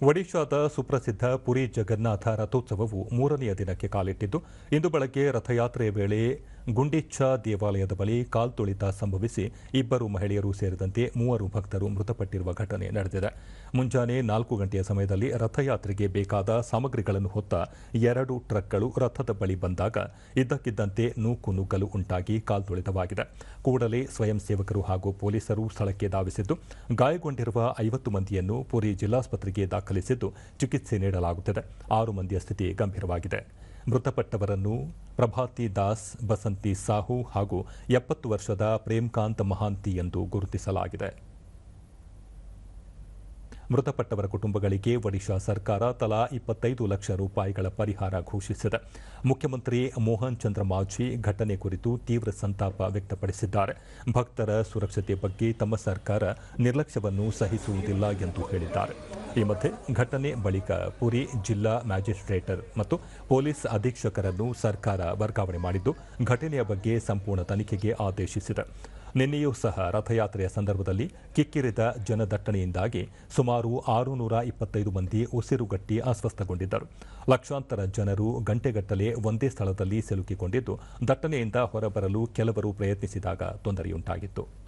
ಒಡಿಶಾದ ಸುಪ್ರಸಿದ್ಧ ಪುರಿ ಜಗನ್ನಾಥ ರಥೋತ್ಸವವು ಮೂರನೆಯ ದಿನಕ್ಕೆ ಕಾಲಿಟ್ಟಿದ್ದು ಇಂದು ಬೆಳಗ್ಗೆ ರಥಯಾತ್ರೆಯ ವೇಳೆ ಗುಂಡಿಚ್ಚ ದೇವಾಲಯದ ಬಳಿ ಕಾಲ್ತುಳಿತ ಸಂಭವಿಸಿ ಇಬ್ಬರು ಮಹಿಳೆಯರು ಸೇರಿದಂತೆ ಮೂವರು ಭಕ್ತರು ಮೃತಪಟ್ಟಿರುವ ಘಟನೆ ನಡೆದಿದೆ. ಮುಂಜಾನೆ ನಾಲ್ಕು ಗಂಟೆಯ ಸಮಯದಲ್ಲಿ ರಥಯಾತ್ರೆಗೆ ಬೇಕಾದ ಸಾಮಗ್ರಿಗಳನ್ನು ಹೊತ್ತ ಎರಡು ಟ್ರಕ್ಗಳು ರಥದ ಬಳಿ ಬಂದಾಗ ಇದ್ದಕ್ಕಿದ್ದಂತೆ ನೂಕು ನುಗ್ಗಲು ಉಂಟಾಗಿ ಕಾಲ್ತುಳಿತವಾಗಿದೆ ಕೂಡಲೇ ಸ್ವಯಂ ಸೇವಕರು ಹಾಗೂ ಪೊಲೀಸರು ಸ್ಥಳಕ್ಕೆ ಧಾವಿಸಿದ್ದು, ಗಾಯಗೊಂಡಿರುವ ಐವತ್ತು ಮಂದಿಯನ್ನು ಪುರಿ ಜಿಲ್ಲಾಸ್ಪತ್ರೆಗೆ ದಾಖಲಿಸಿದ್ದು ಚಿಕಿತ್ಸೆ ನೀಡಲಾಗುತ್ತಿದೆ. ಆರು ಮಂದಿಯ ಸ್ಥಿತಿ ಗಂಭೀರವಾಗಿದೆ. ಮೃತಪಟ್ಟವರನ್ನು ಪ್ರಭಾತಿ ದಾಸ್, ಬಸಂತಿ ಸಾಹು ಹಾಗೂ ಎಪ್ಪತ್ತು ವರ್ಷದ ಪ್ರೇಮ್ಕಾಂತ್ ಮಹಾಂತಿ ಎಂದು ಗುರುತಿಸಲಾಗಿದೆ. ಮೃತಪಟ್ಟವರ ಕುಟುಂಬಗಳಿಗೆ ಒಡಿಶಾ ಸರ್ಕಾರ ತಲಾ ಇಪ್ಪತ್ತೈದು ಲಕ್ಷ ರೂಪಾಯಿಗಳ ಪರಿಹಾರ ಘೋಷಿಸಿದೆ. ಮುಖ್ಯಮಂತ್ರಿ ಮೋಹನ್ ಚಂದ್ರ ಮಾಝಿ ಘಟನೆ ಕುರಿತು ತೀವ್ರ ಸಂತಾಪ ವ್ಯಕ್ತಪಡಿಸಿದ್ದಾರೆ. ಭಕ್ತರ ಸುರಕ್ಷತೆ ಬಗ್ಗೆ ತಮ್ಮ ಸರ್ಕಾರ ನಿರ್ಲಕ್ಷ್ಯವನ್ನು ಸಹಿಸುವುದಿಲ್ಲ ಎಂದು ಹೇಳಿದ್ದಾರೆ. ಈ ಮಧ್ಯೆ ಘಟನೆ ಬಳಿಕ ಪುರಿ ಜಿಲ್ಲಾ ಮ್ಯಾಜಿಸ್ಟ್ರೇಟರ್ ಮತ್ತು ಪೊಲೀಸ್ ಅಧೀಕ್ಷಕರನ್ನು ಸರ್ಕಾರ ವರ್ಗಾವಣೆ ಮಾಡಿದ್ದು, ಘಟನೆಯ ಬಗ್ಗೆ ಸಂಪೂರ್ಣ ತನಿಖೆಗೆ ಆದೇಶಿಸಿದೆ. ನಿನ್ನೆಯೂ ಸಹ ರಥಯಾತ್ರೆಯ ಸಂದರ್ಭದಲ್ಲಿ ಕಿಕ್ಕಿರಿದ ಜನದಟ್ಟಣೆಯಿಂದಾಗಿ ಸುಮಾರು ಆರುನೂರ ಇಪ್ಪತ್ತೈದು ಮಂದಿ ಉಸಿರುಗಟ್ಟಿ ಅಸ್ವಸ್ಥಗೊಂಡಿದ್ದರು. ಲಕ್ಷಾಂತರ ಜನರು ಗಂಟೆಗಟ್ಟಲೆ ಒಂದೇ ಸ್ಥಳದಲ್ಲಿ ಸಿಲುಕಿಕೊಂಡಿದ್ದು, ದಟ್ಟಣೆಯಿಂದ ಹೊರಬರಲು ಕೆಲವರು ಪ್ರಯತ್ನಿಸಿದಾಗ ತೊಂದರೆಯುಂಟಾಗಿತ್ತು.